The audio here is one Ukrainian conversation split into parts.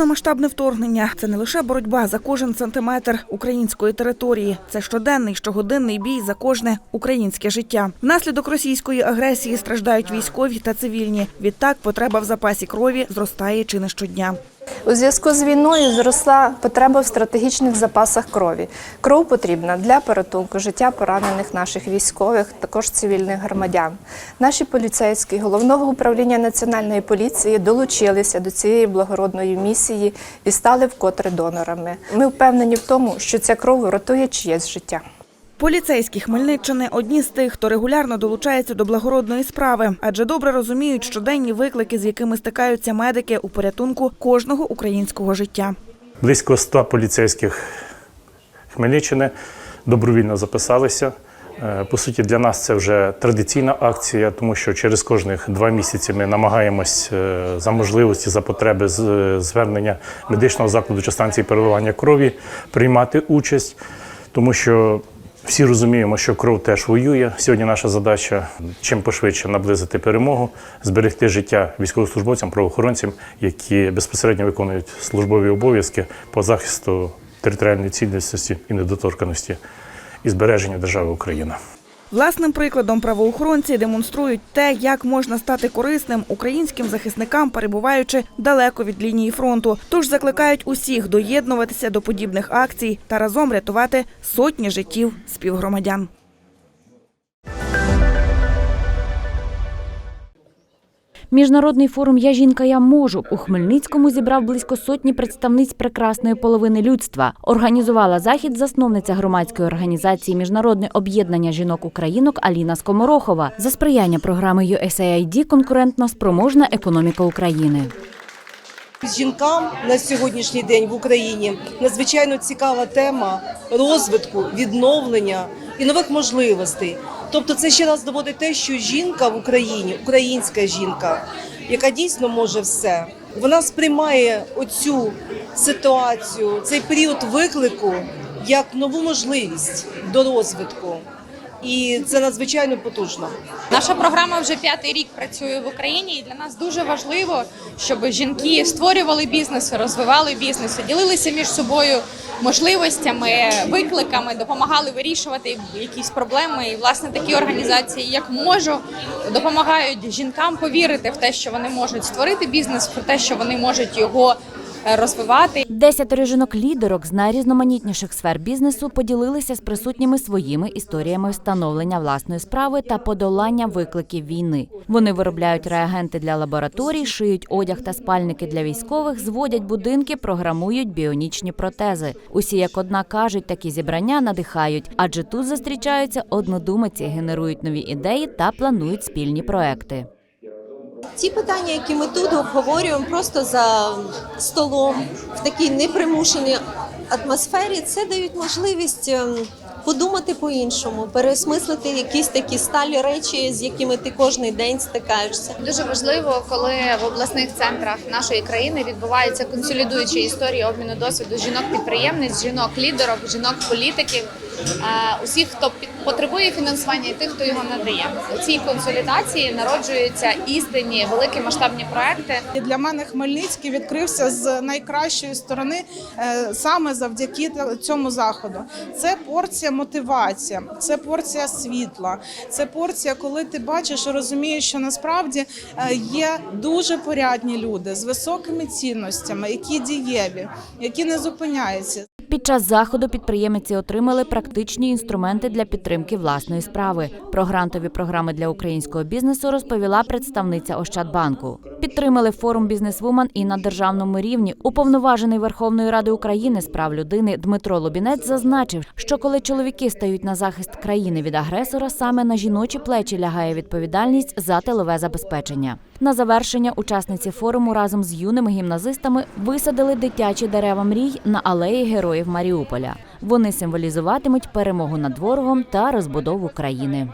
Повномасштабне вторгнення це не лише боротьба за кожен сантиметр української території, це щоденний щогодинний бій за кожне українське життя. Внаслідок російської агресії страждають військові та цивільні. Відтак потреба в запасі крові зростає чи не щодня. У зв'язку з війною зросла потреба в стратегічних запасах крові. Кров потрібна для порятунку життя поранених наших військових, також цивільних громадян. Наші поліцейські головного управління національної поліції долучилися до цієї благородної місії і стали вкотре донорами. Ми впевнені в тому, що ця кров рятує чиєсь життя. Поліцейські Хмельниччини одні з тих, хто регулярно долучається до благородної справи, адже добре розуміють щоденні виклики, з якими стикаються медики у порятунку кожного українського життя. Близько 100 поліцейських Хмельниччини добровільно записалися. Е, По суті, для нас це вже традиційна акція, тому що через кожних два місяці ми намагаємось е, за можливості, за потреби з- звернення медичного закладу чи станції переливання крові приймати участь, тому що всі розуміємо, що кров теж воює. Сьогодні наша задача чим пошвидше наблизити перемогу, зберегти життя військовослужбовцям, правоохоронцям, які безпосередньо виконують службові обов'язки по захисту територіальної цілісності і недоторканості і збереження держави Україна. Власним прикладом правоохоронці демонструють те, як можна стати корисним українським захисникам, перебуваючи далеко від лінії фронту. Тож закликають усіх доєднуватися до подібних акцій та разом рятувати сотні життів співгромадян. Міжнародний форум Я жінка, я можу у Хмельницькому зібрав близько сотні представниць прекрасної половини людства. Організувала захід засновниця громадської організації Міжнародне об'єднання жінок українок Аліна Скоморохова за сприяння програми USAID «Конкурентно спроможна економіка України. Жінкам на сьогоднішній день в Україні надзвичайно цікава тема розвитку, відновлення і нових можливостей. Тобто, це ще раз доводить те, що жінка в Україні, українська жінка, яка дійсно може все, вона сприймає оцю ситуацію, цей період виклику як нову можливість до розвитку. І це надзвичайно потужно. Наша програма вже п'ятий рік працює в Україні, і для нас дуже важливо, щоб жінки створювали бізнеси, розвивали бізнеси, ділилися між собою можливостями, викликами, допомагали вирішувати якісь проблеми. І власне такі організації, як можу, допомагають жінкам повірити в те, що вони можуть створити бізнес, в те, що вони можуть його розвивати. Десятеро жінок-лідерок з найрізноманітніших сфер бізнесу поділилися з присутніми своїми історіями встановлення власної справи та подолання викликів війни. Вони виробляють реагенти для лабораторій, шиють одяг та спальники для військових, зводять будинки, програмують біонічні протези. Усі як одна кажуть, такі зібрання надихають, адже тут зустрічаються однодумиці, генерують нові ідеї та планують спільні проекти. Ті питання, які ми тут обговорюємо просто за столом в такій непримушеній атмосфері, це дають можливість ем, подумати по-іншому, переосмислити якісь такі сталі речі, з якими ти кожен день стикаєшся. Дуже важливо, коли в обласних центрах нашої країни відбуваються консолідуючі історії обміну досвіду жінок-підприємниць, жінок-лідерок, жінок-політиків, усіх, хто потребує фінансування, і тих, хто його надає. У цій консолідації народжуються істинні великі масштабні проекти. І Для мене Хмельницький відкрився з найкращої сторони е, саме завдяки цьому заходу. Це порція мотивація, це порція світла, це порція, коли ти бачиш і розумієш, що насправді е, є дуже порядні люди з високими цінностями, які дієві, які не зупиняються. Під час заходу підприємиці отримали практичні інструменти для підтримки власної справи. Про грантові програми для українського бізнесу розповіла представниця Ощадбанку. Підтримали форум бізнесвумен і на державному рівні. Уповноважений Верховної Ради України з прав людини Дмитро Лобінець зазначив, що коли чоловіки стають на захист країни від агресора, саме на жіночі плечі лягає відповідальність за тилове забезпечення. На завершення учасниці форуму разом з юними гімназистами висадили дитячі дерева мрій на алеї героїв Маріуполя. Вони символізуватимуть перемогу над ворогом та розбудову країни.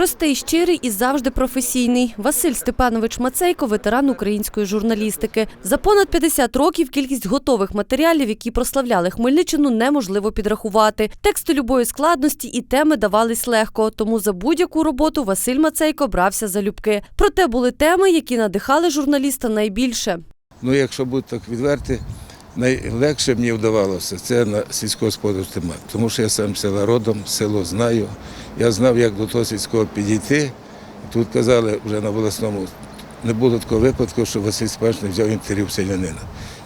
Простий, щирий і завжди професійний. Василь Степанович Мацейко, ветеран української журналістики. За понад 50 років кількість готових матеріалів, які прославляли Хмельниччину, неможливо підрахувати. Тексти любої складності і теми давались легко, тому за будь-яку роботу Василь Мацейко брався залюбки. Проте були теми, які надихали журналіста найбільше. Ну, якщо бути так відверті, найлегше мені вдавалося це на сільськогосподарський темат. Тому що я сам села родом, село знаю. Я знав, як до того сільського підійти. Тут казали вже на обласному, не було такого випадку, що Василь Степанович не взяв інтерв'ю селянина.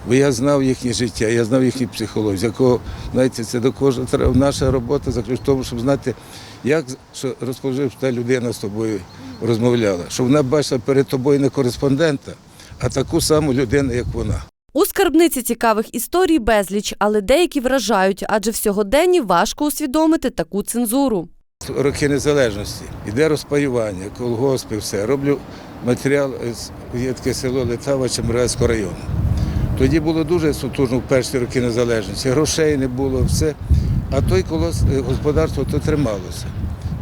Бо я знав їхнє життя, я знав їхню психологію, якого, знаєте, це до кожного. Наша робота заключається в тому, щоб знати, як що розположив та людина з тобою розмовляла, щоб вона бачила перед тобою не кореспондента, а таку саму людину, як вона. У скарбниці цікавих історій безліч, але деякі вражають, адже в сьогоденні важко усвідомити таку цензуру. Роки незалежності. Іде розпаювання, колгоспи, все. Роблю матеріал, є таке село Литава Чемеровецького району. Тоді було дуже сутужно в перші роки незалежності. Грошей не було, все. А той колос е, господарство то трималося.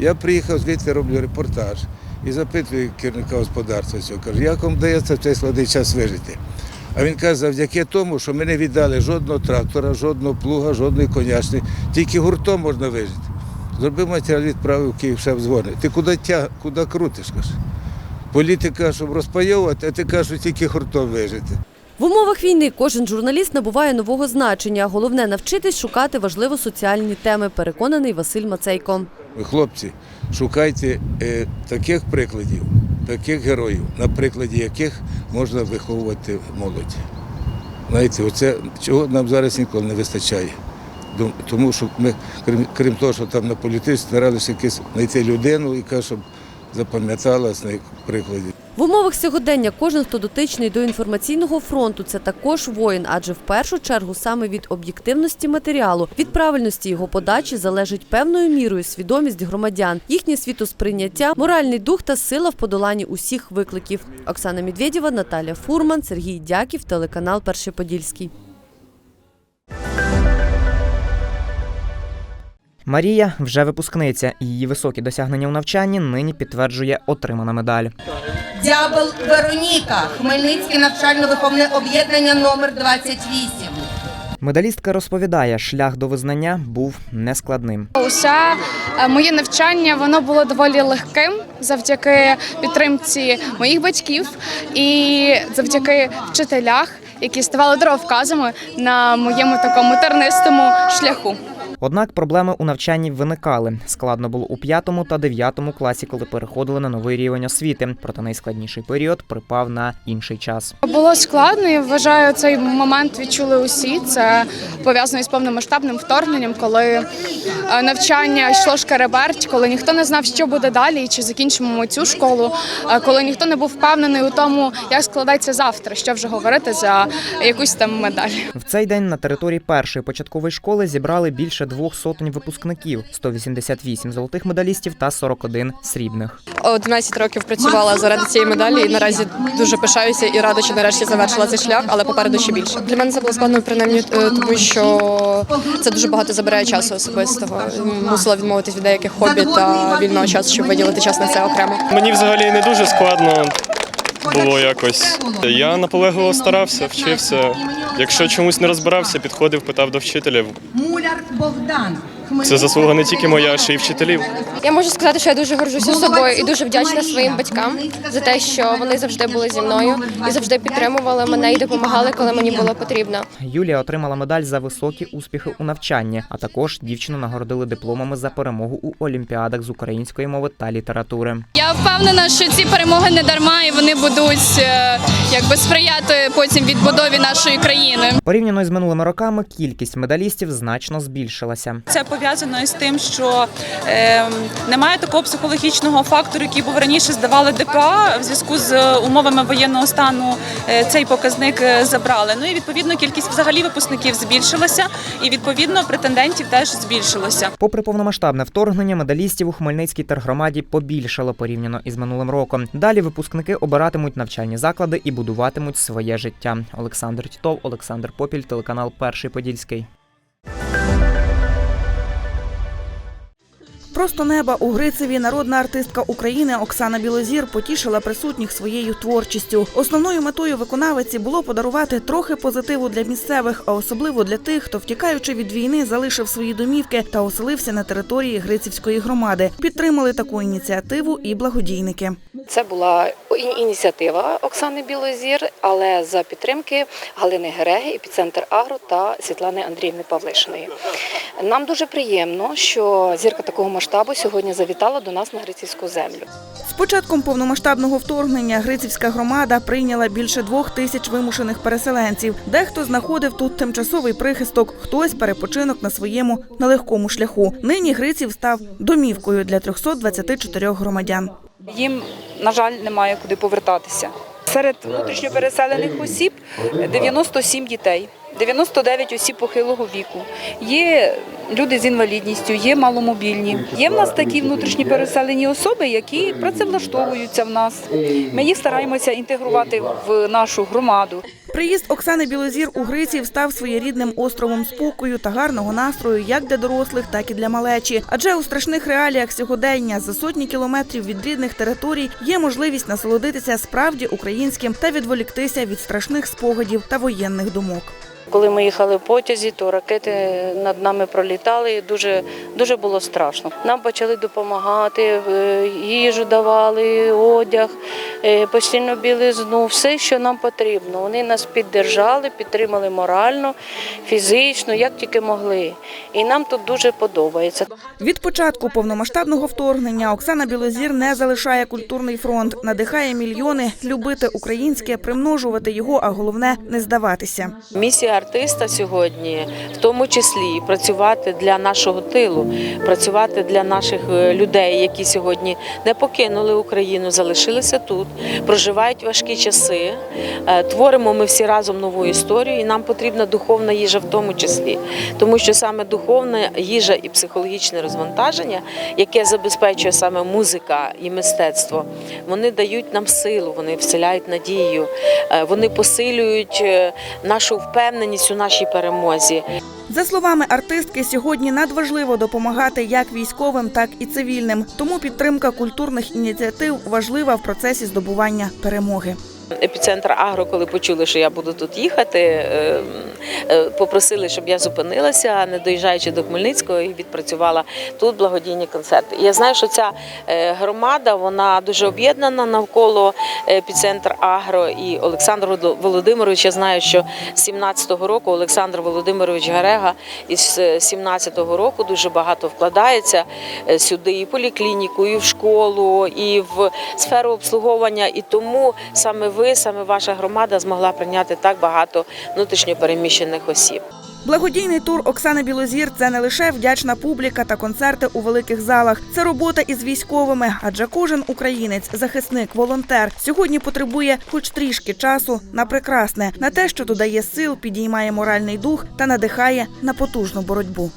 Я приїхав звідти, роблю репортаж і запитую керівника господарства цього. Кажу, як вам вдається в цей складний час вижити? А він каже, завдяки тому, що ми не віддали жодного трактора, жодного плуга, жодної конячної, тільки гуртом можна вижити. Зробив матеріал, відправив в Київ, шеф дзвонить. Ти куди тя, куди крутиш? каже? Політика, щоб розпайовувати, а ти кажеш, що тільки гуртом вижити. В умовах війни кожен журналіст набуває нового значення. Головне навчитись шукати важливо соціальні теми, переконаний Василь Мацейко. Ви, хлопці, шукайте е, таких прикладів, таких героїв, на прикладі яких можна виховувати молодь. Знаєте, оце чого нам зараз ніколи не вистачає. Тому що ми, крім, крім того, що там на політиці, старалися якісь знайти людину, яка щоб запам'яталась на прикладі. В умовах сьогодення кожен, хто дотичний до інформаційного фронту, це також воїн, адже в першу чергу саме від об'єктивності матеріалу, від правильності його подачі залежить певною мірою свідомість громадян, їхнє світосприйняття, моральний дух та сила в подоланні усіх викликів. Оксана Медведєва, Наталя Фурман, Сергій Дяків, телеканал Перший Подільський. Марія вже випускниця, її високі досягнення у навчанні нині підтверджує отримана медаль. Дябл Вероніка, Хмельницьке навчально-виховне об'єднання номер 28. Медалістка розповідає, шлях до визнання був нескладним. Усе моє навчання воно було доволі легким завдяки підтримці моїх батьків і завдяки вчителях, які ставали дороговказами на моєму такому тернистому шляху. Однак проблеми у навчанні виникали. Складно було у п'ятому та дев'ятому класі, коли переходили на новий рівень освіти. Проте найскладніший період припав на інший час. Було складно. Я вважаю, цей момент відчули усі. Це пов'язано із повномасштабним вторгненням, коли е, навчання йшло шкереберть, коли ніхто не знав, що буде далі, і чи закінчимо ми цю школу, е, коли ніхто не був впевнений у тому, як складеться завтра, що вже говорити за якусь там медаль. В цей день на території першої початкової школи зібрали більше двох сотень випускників: 188 золотих медалістів та 41 срібних. 11 років працювала заради цієї медалі і наразі дуже пишаюся і рада, що нарешті завершила цей шлях, але попереду ще більше. Для мене це було складно, принаймні, е, тому що це дуже багато забирає часу особистого. Мусила відмовитись від деяких хобі та вільного часу, щоб виділити час на це окремо. Мені взагалі не дуже складно було якось. Я наполегливо старався, вчився. Якщо чомусь не розбирався, підходив, питав до вчителів. Муляр Богдан. Це заслуга не тільки моя, а ще й вчителів. Я можу сказати, що я дуже горжуся собою і дуже вдячна своїм батькам за те, що вони завжди були зі мною і завжди підтримували мене і допомагали, коли мені було потрібно. Юлія отримала медаль за високі успіхи у навчанні, а також дівчину нагородили дипломами за перемогу у олімпіадах з української мови та літератури. Я впевнена, що ці перемоги не дарма і вони будуть е, якби сприяти потім відбудові нашої країни. Порівняно із минулими роками кількість медалістів значно збільшилася. Це пов'язано із тим, що е, немає такого психологічного фактору, який був раніше здавали ДПА в зв'язку з умовами воєнного стану. е, цей показник е, забрали. Ну і відповідно кількість взагалі випускників збільшилася, і відповідно претендентів теж збільшилося. Попри повномасштабне вторгнення, медалістів у Хмельницькій тергромаді побільшало порівняно із минулим роком. Далі випускники обиратимуть навчальні заклади і будуватимуть своє життя. Олександр Тітов, Олександр Попіль, телеканал Перший Подільський. Просто неба у Грицеві народна артистка України Оксана Білозір потішила присутніх своєю творчістю. Основною метою виконавиці було подарувати трохи позитиву для місцевих, а особливо для тих, хто втікаючи від війни, залишив свої домівки та оселився на території Грицівської громади. Підтримали таку ініціативу і благодійники. Це була ініціатива Оксани Білозір, але за підтримки Галини Гереги, епіцентр Агро та Світлани Андріївни Павлишиної. Нам дуже приємно, що зірка такого масштабу сьогодні завітала до нас на Грицівську землю. З початком повномасштабного вторгнення Грицівська громада прийняла більше двох тисяч вимушених переселенців. Дехто знаходив тут тимчасовий прихисток, хтось перепочинок на своєму нелегкому шляху. Нині Гриців став домівкою для 324 громадян. Їм, на жаль, немає куди повертатися. Серед внутрішньопереселених осіб 97 дітей, 99 осіб похилого віку. Є люди з інвалідністю, є маломобільні. Є в нас такі внутрішні переселені особи, які працевлаштовуються в нас. Ми їх стараємося інтегрувати в нашу громаду. Приїзд Оксани Білозір у Гриців став своєрідним островом спокою та гарного настрою як для дорослих, так і для малечі. Адже у страшних реаліях сьогодення за сотні кілометрів від рідних територій є можливість насолодитися справді українським та відволіктися від страшних спогадів та воєнних думок. Коли ми їхали в потязі, то ракети над нами пролітали. і Дуже дуже було страшно. Нам почали допомагати, е, їжу давали, одяг, е, постільну білизну, все, що нам потрібно. Вони нас піддержали, підтримали морально, фізично, як тільки могли. І нам тут дуже подобається. Від початку повномасштабного вторгнення Оксана Білозір не залишає культурний фронт, надихає мільйони любити українське, примножувати його, а головне не здаватися. Місія артиста сьогодні, в тому числі працювати для нашого тилу, працювати для наших е, людей, які сьогодні не покинули Україну, залишилися тут, проживають важкі часи. Е, Творимо ми всі разом нову історію, і нам потрібна духовна їжа в тому числі, тому що саме духовна їжа і психологічне розвантаження, яке забезпечує саме музика і мистецтво, вони дають нам силу, вони вселяють надію, е, вони посилюють е, нашу впевненість у нашій перемозі. За словами артистки, сьогодні надважливо допомагати як військовим, так і цивільним. Тому підтримка культурних ініціатив важлива в процесі здобування перемоги. Епіцентр Агро, коли почули, що я буду тут їхати, е, е, попросили, щоб я зупинилася, не доїжджаючи до Хмельницького, і відпрацювала тут благодійні концерти. Я знаю, що ця е, громада вона дуже об'єднана навколо епіцентр Агро і Олександр Володимирович. Я знаю, що з 17-го року Олександр Володимирович Гарега із 17-го року дуже багато вкладається е, сюди і поліклініку, і в школу, і в сферу обслуговування. І тому саме ви, саме ваша громада змогла прийняти так багато внутрішньопереміщених осіб. Благодійний тур Оксани Білозір це не лише вдячна публіка та концерти у великих залах. Це робота із військовими, адже кожен українець, захисник, волонтер сьогодні потребує хоч трішки часу на прекрасне, на те, що додає сил, підіймає моральний дух та надихає на потужну боротьбу.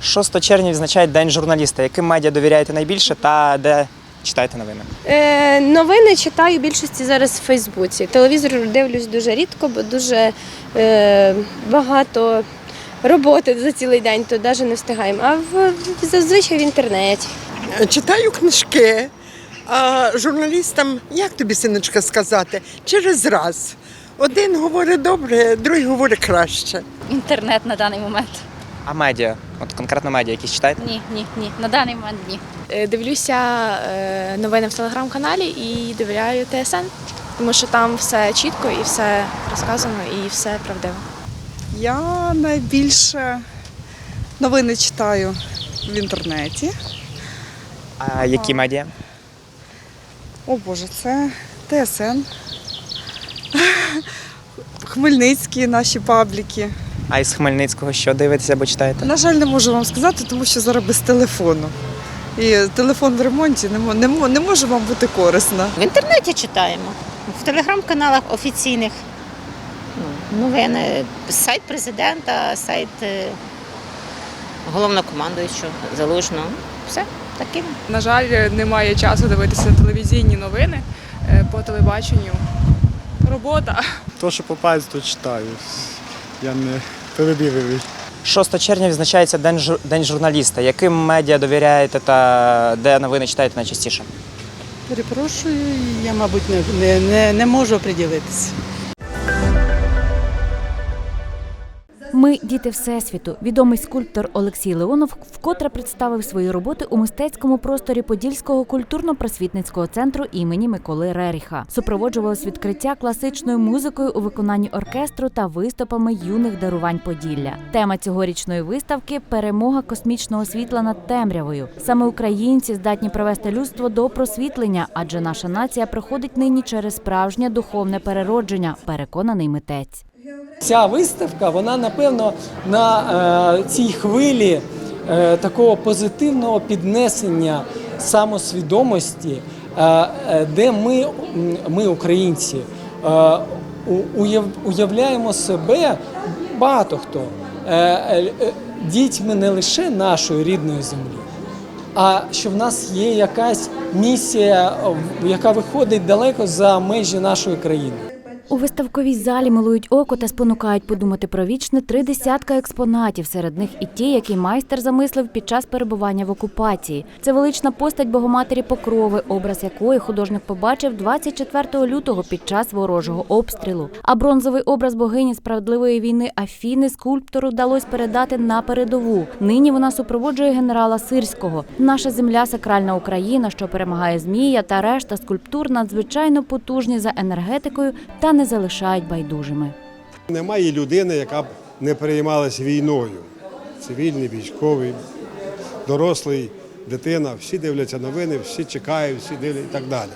6 червня відзначає День журналіста. Яким медіа довіряєте найбільше та де читаєте новини? Е, новини читаю більшості зараз в Фейсбуці. Телевізор дивлюсь дуже рідко, бо дуже е, багато роботи за цілий день, то навіть не встигаємо. А в, зазвичай в інтернеті. Читаю книжки, а журналістам, як тобі, синочка, сказати, через раз. Один говорить добре, другий говорить краще. Інтернет на даний момент. А медіа? От конкретно медіа, якісь читаєте? Ні, ні, ні. На даний момент ні. Е, Дивлюся е, новини в телеграм-каналі і довіряю ТСН, тому що там все чітко і все розказано, і все правдиво. Я найбільше новини читаю в інтернеті. А які медіа? О Боже, це ТСН. Хмельницькі наші пабліки. А із Хмельницького що дивитеся або читаєте? На жаль, не можу вам сказати, тому що зараз без телефону. І телефон в ремонті не, не, не може вам бути корисно. В інтернеті читаємо, в телеграм-каналах офіційних ну, новини, сайт президента, сайт е, головнокомандуючого залужного. Все таке. На жаль, немає часу дивитися телевізійні новини е, по телебаченню. Робота. То, що попасть, то читаю. Я не перебірюю. 6 червня відзначається День, жур- День журналіста. Яким медіа довіряєте та де новини читаєте найчастіше? Перепрошую, я, мабуть, не, не, не, не можу приділитися. Ми діти всесвіту. Відомий скульптор Олексій Леонов вкотре представив свої роботи у мистецькому просторі Подільського культурно-просвітницького центру імені Миколи Реріха. Супроводжувалось відкриття класичною музикою у виконанні оркестру та виступами юних дарувань Поділля. Тема цьогорічної виставки перемога космічного світла над темрявою. Саме українці здатні привести людство до просвітлення, адже наша нація проходить нині через справжнє духовне переродження. Переконаний митець. Ця виставка, вона напевно на е, цій хвилі е, такого позитивного піднесення самосвідомості, е, де ми, ми українці, уяв, уявляємо себе багато хто дітьми не лише нашої рідної землі, а що в нас є якась місія, яка виходить далеко за межі нашої країни. У виставковій залі милують око та спонукають подумати про вічне три десятка експонатів. Серед них і ті, які майстер замислив під час перебування в окупації. Це велична постать Богоматері Покрови, образ якої художник побачив 24 лютого під час ворожого обстрілу. А бронзовий образ богині справедливої війни Афіни скульптору вдалося передати на передову. Нині вона супроводжує генерала Сирського. Наша земля сакральна Україна, що перемагає змія та решта скульптур надзвичайно потужні за енергетикою та не залишають байдужими. Немає людини, яка б не переймалася війною. Цивільний, військовий, дорослий, дитина, всі дивляться новини, всі чекають, всі дивляться і так далі.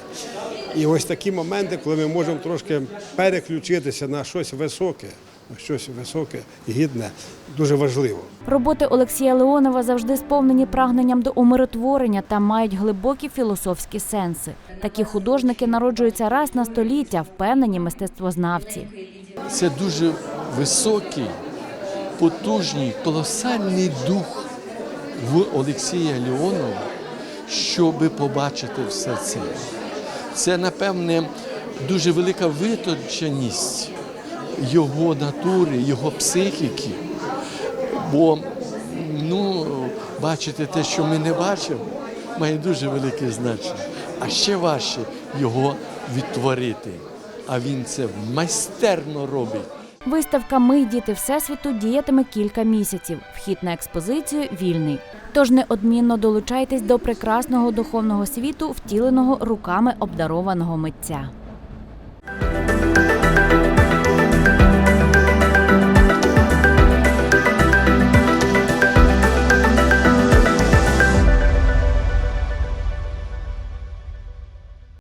І ось такі моменти, коли ми можемо трошки переключитися на щось високе, щось високе гідне, дуже важливо. Роботи Олексія Леонова завжди сповнені прагненням до умиротворення та мають глибокі філософські сенси. Такі художники народжуються раз на століття, впевнені мистецтвознавці. Це дуже високий, потужний, колосальний дух в Олексія Леонова, щоб побачити все це. Це, напевне, дуже велика витонченість його натури, його психіки. Бо ну, бачити те, що ми не бачимо, має дуже велике значення. А ще важче його відтворити. А він це майстерно робить. Виставка Ми діти всесвіту діятиме кілька місяців. Вхід на експозицію вільний. Тож неодмінно долучайтесь до прекрасного духовного світу, втіленого руками обдарованого митця.